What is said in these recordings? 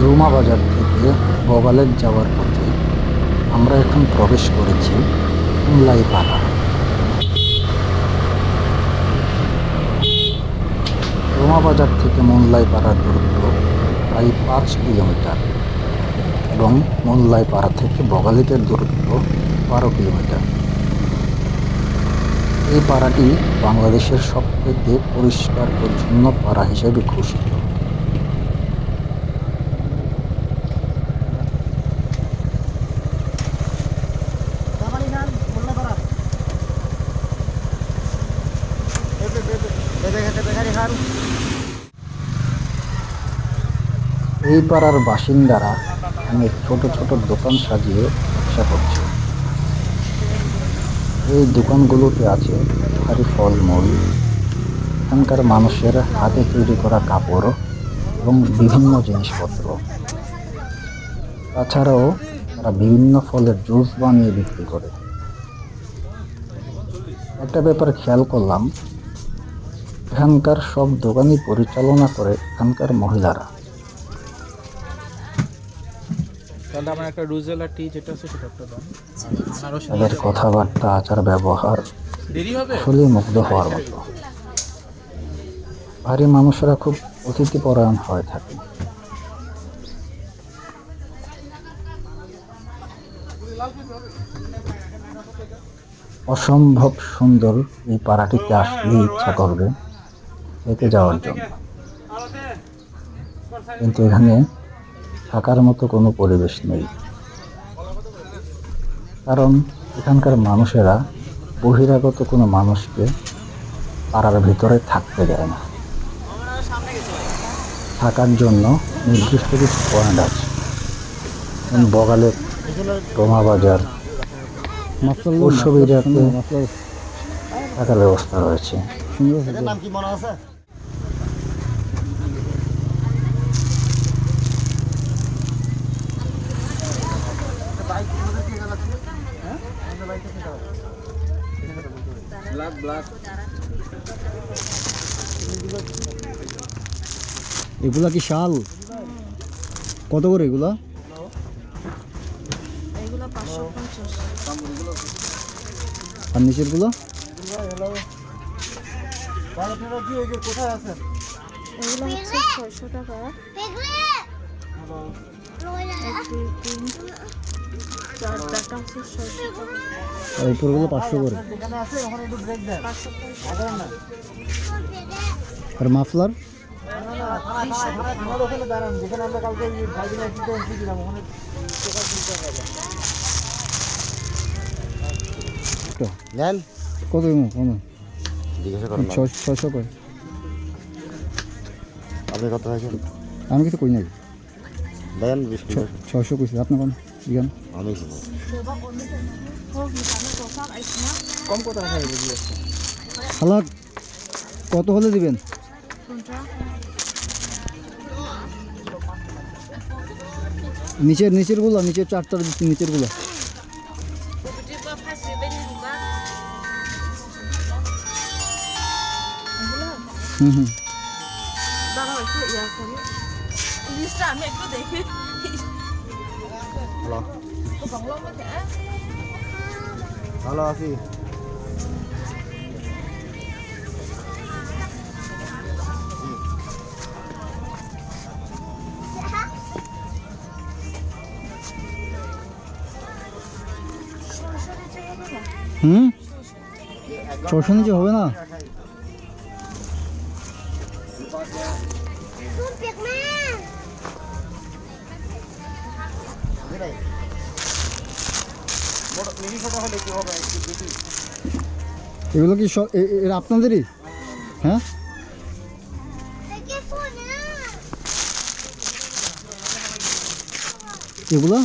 রুমা বাজার থেকে বগালের যাওয়ার পথে আমরা এখন প্রবেশ করেছি উমলাই পাড়া রুমা বাজার থেকে মোল্লাই পাড়ার দূরত্ব প্রায় পাঁচ কিলোমিটার। এবং মোল্লাই পাড়া থেকে বগালিতের দূরত্ব বারো কিলোমিটার। এই পাড়াটি বাংলাদেশের সবথেকে পরিষ্কার পরিচ্ছন্ন পাড়া হিসেবে ঘোষিত। এই পাড়ার বাসিন্দারা অনেক ছোট ছোট দোকান সাজিয়ে ব্যবসা করছে। এই দোকানগুলোতে আছে ভারী ফলমূল, এখানকার মানুষের হাতে তৈরি করা কাপড় এবং বিভিন্ন জিনিসপত্র। তাছাড়াও তারা বিভিন্ন ফলের জুস বানিয়ে বিক্রি করে। একটা ব্যাপার খেয়াল করলাম, এখানকার সব দোকানই পরিচালনা করে এখানকার মহিলারা। তাহলে আমার একটা রুজেলা টি যেটা আছে সেটা একটা দাম আনারস কথাবার্তা আচার ব্যবহার দেরি হবে? আসলে মুগ্ধ হওয়ার মতো। ভারী মানুষেরা খুব অতিথিপরায়ণ হয়ে থাকে। অসম্ভব সুন্দর এই পাড়াটিতে আসলে ইচ্ছা করবে এতে যাওয়ার জন্য। কিন্তু এখানে থাকার মতো কোনো পরিবেশ নেই। কারণ এখানকার মানুষেরা বহিরাগত কোনো মানুষকে পাড়ার ভিতরে থাকতে দেয় না। থাকার জন্য নির্দিষ্ট কিছু পয়েন্ট আছে। যেমন বগালের রোমা বাজার উৎসব এরিয়াতে থাকার ব্যবস্থা রয়েছে। এগুলা কি শাল? কত করে এগুলা? আর নিচেরগুলো? কোথায় আছেন এগুলো হচ্ছে ছয়শো টাকা। আর উপরগুলো পাঁচশো করে। আর মাফলার? কত ছয়শো করে। আপনি কত আমি কিছু কই নাই। দেন বিশ কিলো আপনি কোন কম কত কত হলে দিবেন? নিচের নিচেরগুলো নিচের চারটার দিচ্ছি নিচেরগুলো। হুম হুম। ইয়া আমি একটু দেখি। ভালো আছি হুম ছশো নিচে হবে না নিরিশটা হলে কি হবে একটু এগুলো কি আপনাদেরই? হ্যাঁ? এগুলো?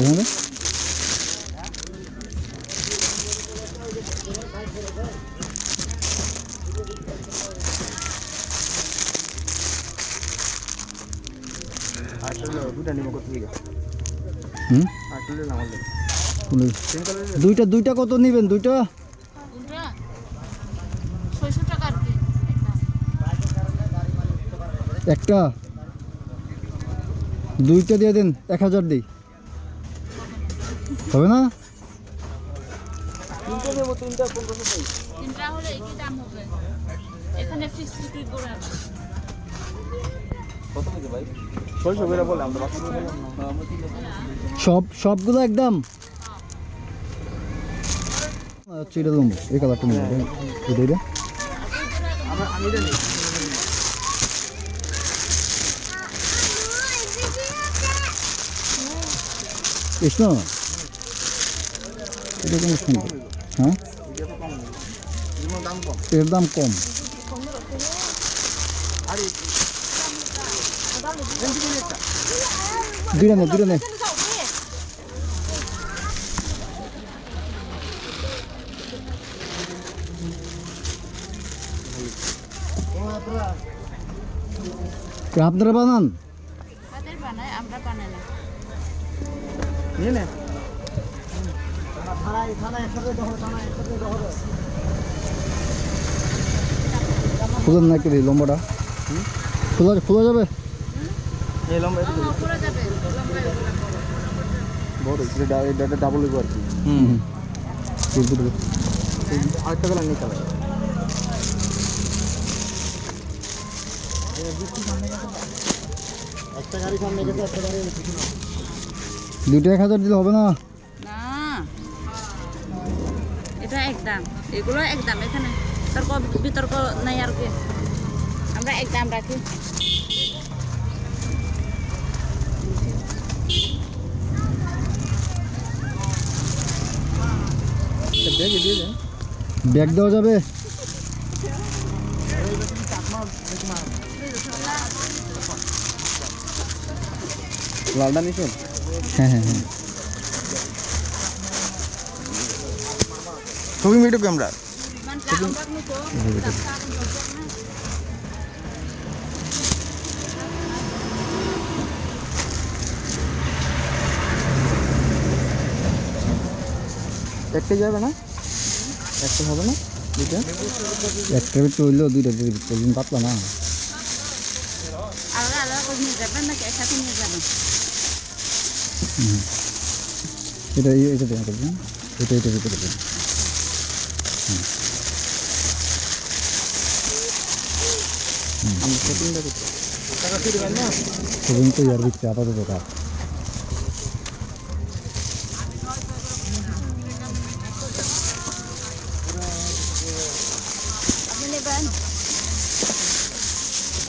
এখানে? দুইটা দুইটা কত নেবেন? দুইটা? কি। একটা? একটা দুইটা দিয়ে দেন এক হাজার দিই। হবে না? তিনটা হলে একই দাম হবে। এখানে ফিক্স করে না কত দিকে ভাই ছয়শো করে বলে আমরা বাকি বললাম না সব সবগুলো একদম আচ্ছা এটা দেবো এই কালারটা নেব এটা এটা আমরা আমি জানি কৃষ্ণ এটা কোনো সুন্দর হ্যাঁ এটা তো কম এগুলোর দাম কম এর দাম কম আরে দুইটা নে দুইটা নে। আপনারা বানান? হাতের বানায় আমরা বানাই না। নিয়ে নে। খুলেন না কি লম্বাটা? খোলা খোলা যাবে? এই লম্বা এগুলো বড়। এটা ডাবল হইব আর কি। হুম। আরেকটা কালার নেই কালার দুইটা এক হাজার দিলে হবে না? না। এটা একদম এগুলো একদম এখানে। তর্ক বিতর্ক নাই আর কি। আমরা একদম রাখি। ব্যাগে দিয়ে দেন ব্যাগ দেওয়া যাবে? লালটা নিছেন হ্যাঁ হ্যাঁ হ্যাঁ। ছবি মিটু ক্যামেরা। একটা যাবে না? একটা হবে না? দুইটা? একটা একটু হইলেও দুইটা দিন পাতলা না। আলাদা আলাদা করে নিয়ে যাবেন নাকি একসাথে নিয়ে যাবেন? এটা এই- এটা দেওয়া করবেন এটা এটা ভিতরে দেবেন আমি সেটিংটা করতে সেদিন তো ইয়ার ভিতরে আপাতত কাজ আপনি নেবেন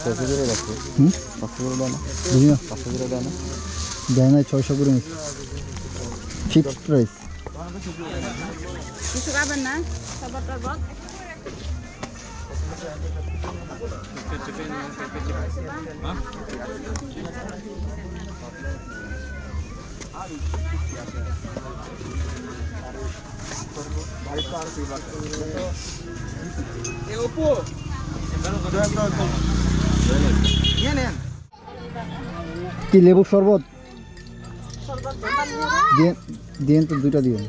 পাঁচশো করে রাখছে হুম পাঁচশো করে দেয় না বুঝি না পাঁচশো করে দেয় না দেয় না ছয়শো করে নিচ্ছি ফিক্সড প্রাইস কিছু কি লেবুর শরবত? দিয়ে দিন তো দুইটা দিয়ে।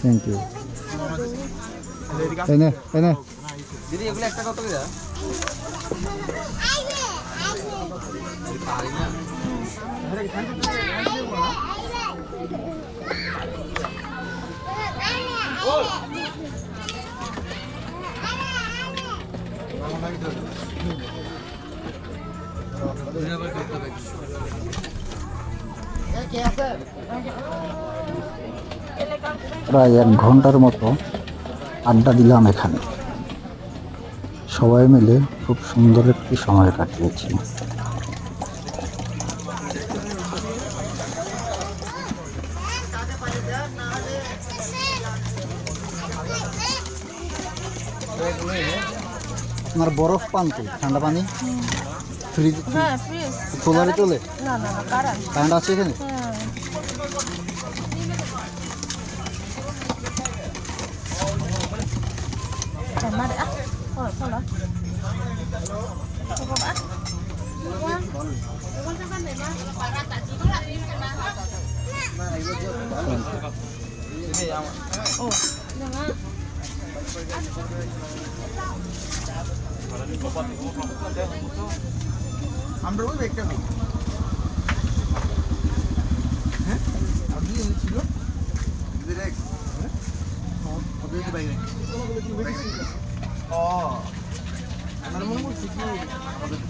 থ্যাংক ইউ এনে এনে দিদি এগুলো একটা কত করে? প্রায় এক ঘণ্টার মতো আড্ডা দিলাম এখানে। সবাই মিলে খুব সুন্দর একটি সময় কাটিয়েছি। আমার বরফ পান তো ঠান্ডা পানি? ফ্রিজ হ্যাঁ ফ্রিজ সোলারে চলে? না না না কারেন্ট কারেন্ট আছে এখানে? হ্যাঁ Trời má đã. আমরা ওই ব্যাগটা নেই হ্যাঁ আপনি ছিল ও আমার মনে করছি কি Tao